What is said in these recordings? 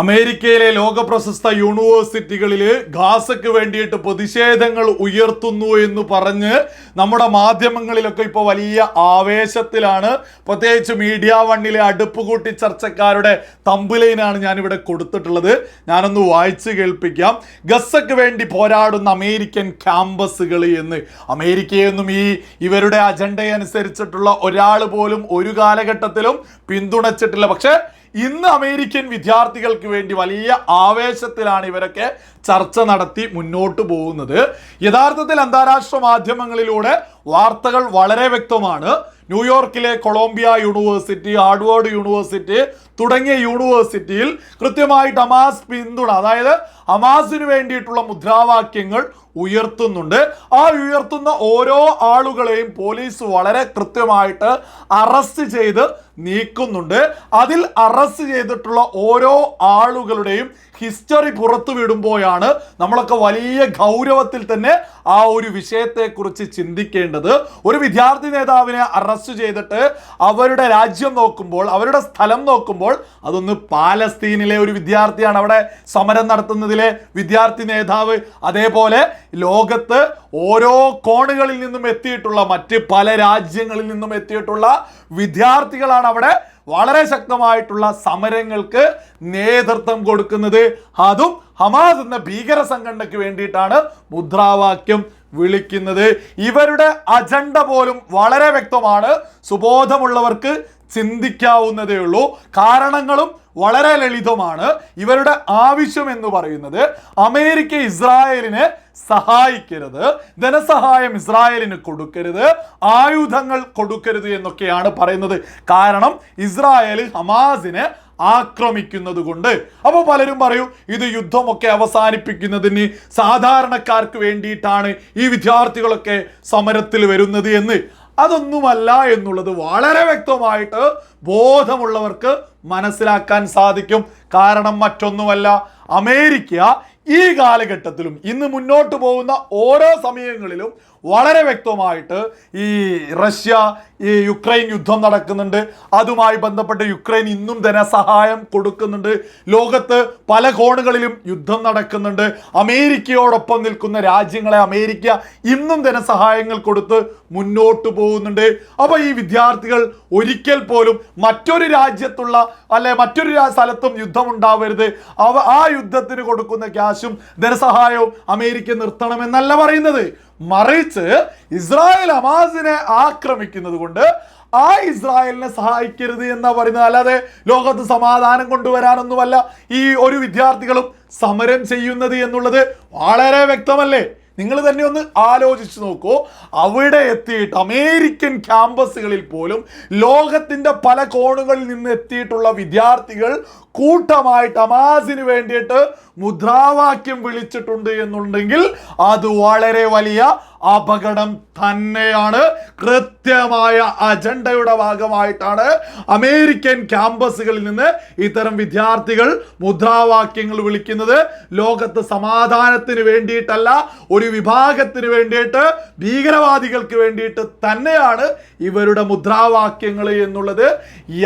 അമേരിക്കയിലെ ലോക പ്രശസ്ത യൂണിവേഴ്സിറ്റികളിൽ ഗാസയ്ക്ക് വേണ്ടിയിട്ട് പ്രതിഷേധങ്ങൾ ഉയർത്തുന്നു എന്ന് പറഞ്ഞ് നമ്മുടെ മാധ്യമങ്ങളിലൊക്കെ ഇപ്പോൾ വലിയ ആവേശത്തിലാണ്. പ്രത്യേകിച്ച് മീഡിയ വണ്ണിലെ അടുപ്പ് കൂട്ടി ചർച്ചക്കാരുടെ തമ്പുലൈനാണ് ഞാനിവിടെ കൊടുത്തിട്ടുള്ളത്. ഞാനൊന്ന് വായിച്ചു കേൾപ്പിക്കാം. ഗസയ്ക്ക് വേണ്ടി പോരാടുന്ന അമേരിക്കൻ ക്യാമ്പസുകൾ എന്ന്. അമേരിക്കയൊന്നും ഈ ഇവരുടെ അജണ്ടയനുസരിച്ചിട്ടുള്ള ഒരാൾ പോലും ഒരു കാലഘട്ടത്തിലും പിന്തുണച്ചിട്ടില്ല. പക്ഷേ ഇന്ന് അമേരിക്കൻ വിദ്യാർത്ഥികൾക്ക് വേണ്ടി വലിയ ആവേശത്തിലാണ് ഇവരൊക്കെ ചർച്ച നടത്തി മുന്നോട്ട് പോകുന്നത്. യഥാർത്ഥത്തിൽ അന്താരാഷ്ട്ര മാധ്യമങ്ങളിലൂടെ വാർത്തകൾ വളരെ വ്യക്തമാണ്. ന്യൂയോർക്കിലെ കൊളംബിയ യൂണിവേഴ്സിറ്റി ഹാർഡ്വേർഡ് യൂണിവേഴ്സിറ്റി തുടങ്ങിയ യൂണിവേഴ്സിറ്റിയിൽ കൃത്യമായിട്ട് അമാസ് പിന്തുണ അതായത് ഹമാസിന് വേണ്ടിയിട്ടുള്ള മുദ്രാവാക്യങ്ങൾ ഉയർത്തുന്നുണ്ട്. ആ ഉയർത്തുന്ന ഓരോ ആളുകളെയും പോലീസ് വളരെ കൃത്യമായിട്ട് അറസ്റ്റ് ചെയ്ത് നീക്കുന്നുണ്ട്. അതിൽ അറസ്റ്റ് ചെയ്തിട്ടുള്ള ഓരോ ആളുകളുടെയും ഹിസ്റ്ററി പുറത്തു വിടുമ്പോഴാണ് നമ്മളൊക്കെ വലിയ ഗൗരവത്തിൽ തന്നെ ആ ഒരു വിഷയത്തെക്കുറിച്ച് ചിന്തിക്കേണ്ടത്. ഒരു വിദ്യാർത്ഥി നേതാവിനെ അറസ്റ്റ് ചെയ്തിട്ട് അവരുടെ രാജ്യം നോക്കുമ്പോൾ അവരുടെ സ്ഥലം നോക്കുമ്പോൾ അതൊന്ന് പാലസ്തീനിലെ ഒരു വിദ്യാർത്ഥിയാണ് അവിടെ സമരം നടത്തുന്നതിലെ വിദ്യാർത്ഥി നേതാവ് അതേപോലെ ലോകത്ത് ഓരോ കോണുകളിൽ നിന്നും എത്തിയിട്ടുള്ള മറ്റ് പല രാജ്യങ്ങളിൽ നിന്നും എത്തിയിട്ടുള്ള വിദ്യാർത്ഥികളാണ് അവിടെ വളരെ ശക്തമായിട്ടുള്ള സമരങ്ങൾക്ക് നേതൃത്വം കൊടുക്കുന്നത്. അതും ഹമാസ് എന്ന ഭീകര സംഘടനയ്ക്ക് വേണ്ടിയിട്ടാണ് മുദ്രാവാക്യം വിളിക്കുന്നത്. ഇവരുടെ അജണ്ട പോലും വളരെ വ്യക്തമാണ്. സുബോധമുള്ളവർക്ക് ചിന്തിക്കാവുന്നതേ ഉള്ളൂ. കാരണങ്ങളും വളരെ ലളിതമാണ്. ഇവരുടെ ആവശ്യം എന്ന് പറയുന്നത് അമേരിക്ക ഇസ്രായേലിനെ സഹായിക്കരുത് ധനസഹായം ഇസ്രായേലിന് കൊടുക്കരുത് ആയുധങ്ങൾ കൊടുക്കരുത് എന്നൊക്കെയാണ് പറയുന്നത്. കാരണം ഇസ്രായേൽ ഹമാസിനെ ആക്രമിക്കുന്നത് കൊണ്ട് അപ്പോൾ പലരും പറയും ഇത് യുദ്ധമൊക്കെ അവസാനിപ്പിക്കുന്നതിന് സാധാരണക്കാർക്ക് വേണ്ടിയിട്ടാണ് ഈ വിദ്യാർത്ഥികളൊക്കെ സമരത്തിൽ വരുന്നത് എന്ന്. അതൊന്നുമല്ല എന്നുള്ളത് വളരെ വ്യക്തമായിട്ട് ബോധമുള്ളവർക്ക് മനസ്സിലാക്കാൻ സാധിക്കും. കാരണം മറ്റൊന്നുമല്ല അമേരിക്ക ഈ കാലഘട്ടത്തിലും ഇന്ന് മുന്നോട്ട് പോകുന്ന ഓരോ സമയങ്ങളിലും വളരെ വ്യക്തമായിട്ട് ഈ റഷ്യ ഈ യുക്രൈൻ യുദ്ധം നടക്കുന്നുണ്ട്. അതുമായി ബന്ധപ്പെട്ട് യുക്രൈൻ ഇന്നും ധനസഹായം കൊടുക്കുന്നുണ്ട്. ലോകത്ത് പല കോണുകളിലും യുദ്ധം നടക്കുന്നുണ്ട്. അമേരിക്കയോടൊപ്പം നിൽക്കുന്ന രാജ്യങ്ങളെ അമേരിക്ക ഇന്നും ധനസഹായങ്ങൾ കൊടുത്ത് മുന്നോട്ട് പോകുന്നുണ്ട്. അപ്പോൾ ഈ വിദ്യാർത്ഥികൾ ഒരിക്കൽ പോലും മറ്റൊരു രാജ്യത്തുള്ള അല്ലെ മറ്റൊരു സ്ഥലത്തും യുദ്ധം ഉണ്ടാവരുത്. അവ ആ യുദ്ധത്തിന് കൊടുക്കുന്ന ക്യാഷും ധനസഹായവും അമേരിക്ക നിർത്തണമെന്നല്ല പറയുന്നത്. മറിച്ച് ഇസ്രായേൽ അമാസിനെ ആക്രമിക്കുന്നത് കൊണ്ട് ആ ഇസ്രായേലിനെ സഹായിക്കരുത് എന്നാ പറയുന്നത്. അല്ലാതെ ലോകത്ത് സമാധാനം കൊണ്ടുവരാനൊന്നുമല്ല ഈ ഒരു വിദ്യാർത്ഥികളും സമരം ചെയ്യുന്നത് എന്നുള്ളത് വളരെ വ്യക്തമല്ലേ? നിങ്ങൾ തന്നെ ഒന്ന് ആലോചിച്ച് നോക്കൂ. അവിടെ എത്തിയിട്ട് അമേരിക്കൻ ക്യാമ്പസുകളിൽ പോലും ലോകത്തിന്റെ പല കോണുകളിൽ നിന്ന് എത്തിയിട്ടുള്ള വിദ്യാർത്ഥികൾ കൂട്ടമായിട്ട് അമാസിന് വേണ്ടിയിട്ട് മുദ്രാവാക്യം വിളിച്ചിട്ടുണ്ട് എന്നുണ്ടെങ്കിൽ അത് വളരെ വലിയ അപകടം തന്നെയാണ്. കൃത്യമായ അജണ്ടയുടെ ഭാഗമായിട്ടാണ് അമേരിക്കൻ ക്യാമ്പസുകളിൽ നിന്ന് ഇത്തരം വിദ്യാർത്ഥികൾ മുദ്രാവാക്യങ്ങൾ വിളിക്കുന്നത്. ലോകത്ത് സമാധാനത്തിന് വേണ്ടിയിട്ടല്ല ഒരു വിഭാഗത്തിന് വേണ്ടിയിട്ട് ഭീകരവാദികൾക്ക് വേണ്ടിയിട്ട് തന്നെയാണ് ഇവരുടെ മുദ്രാവാക്യങ്ങൾ എന്നുള്ളത്.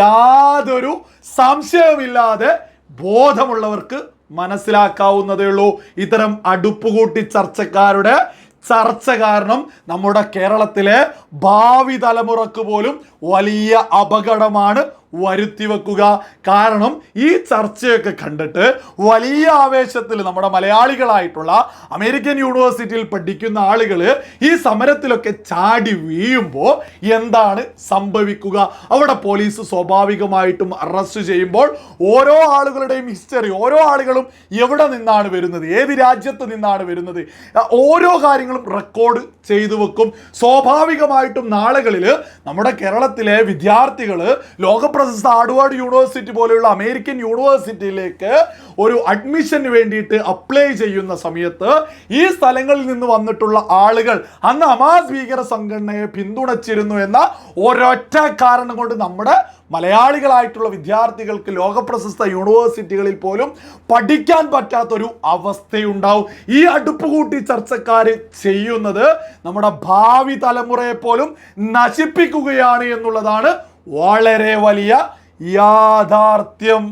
യാതൊരു സംശയമില്ലാതെ ബോധമുള്ളവർക്ക് മനസ്സിലാക്കാവുന്നതേ ഉള്ളൂ. ഇത്തരം അടുപ്പുകൂട്ടി ചർച്ചക്കാരുടെ ചർച്ച കാരണം നമ്മുടെ കേരളത്തിലെ ഭാവി തലമുറയ്ക്ക് പോലും വലിയ അപകടമാണ് വരുത്തി വെക്കുക. കാരണം ഈ ചർച്ചയൊക്കെ കണ്ടിട്ട് വലിയ ആവേശത്തിൽ നമ്മുടെ മലയാളികളായിട്ടുള്ള അമേരിക്കൻ യൂണിവേഴ്സിറ്റിയിൽ പഠിക്കുന്ന ആളുകൾ ഈ സമരത്തിലൊക്കെ ചാടി വീഴുമ്പോൾ എന്താണ് സംഭവിക്കുക? അവിടെ പോലീസ് സ്വാഭാവികമായിട്ടും അറസ്റ്റ് ചെയ്യുമ്പോൾ ഓരോ ആളുകളുടെയും ഹിസ്റ്ററി ഓരോ ആളുകളും എവിടെ നിന്നാണ് വരുന്നത്? ഏത് രാജ്യത്ത് നിന്നാണ് വരുന്നത്? ഓരോ കാര്യങ്ങളും റെക്കോർഡ് ചെയ്തു വെക്കും. സ്വാഭാവികമായിട്ടും നാളുകളിൽ നമ്മുടെ കേരളത്തിലെ വിദ്യാർത്ഥികൾ ലോകപ്രശസ്ത ആഡ്വാർഡ് യൂണിവേഴ്സിറ്റി പോലെയുള്ള അമേരിക്കൻ യൂണിവേഴ്സിറ്റിയിലേക്ക് ഒരു അഡ്മിഷന് വേണ്ടിയിട്ട് അപ്ലൈ ചെയ്യുന്ന സമയത്ത് ഈ സ്ഥലങ്ങളിൽ നിന്ന് വന്നിട്ടുള്ള ആളുകൾ അന്ന് അമാസ് ഭീകര സംഘടനയെ പിന്തുണച്ചിരുന്നു എന്ന ഒരൊറ്റ കാരണം കൊണ്ട് നമ്മുടെ മലയാളികളായിട്ടുള്ള വിദ്യാർത്ഥികൾക്ക് ലോകപ്രശസ്ത യൂണിവേഴ്സിറ്റികളിൽ പോലും പഠിക്കാൻ പറ്റാത്തൊരു അവസ്ഥയുണ്ടാവും. ഈ അടുപ്പ് കൂട്ടി ചർച്ചക്കാർ ചെയ്യുന്നത് നമ്മുടെ ഭാവി തലമുറയെ പോലും നശിപ്പിക്കുകയാണ് എന്നുള്ളതാണ് വളരെ വലിയ യാഥാർത്ഥ്യം.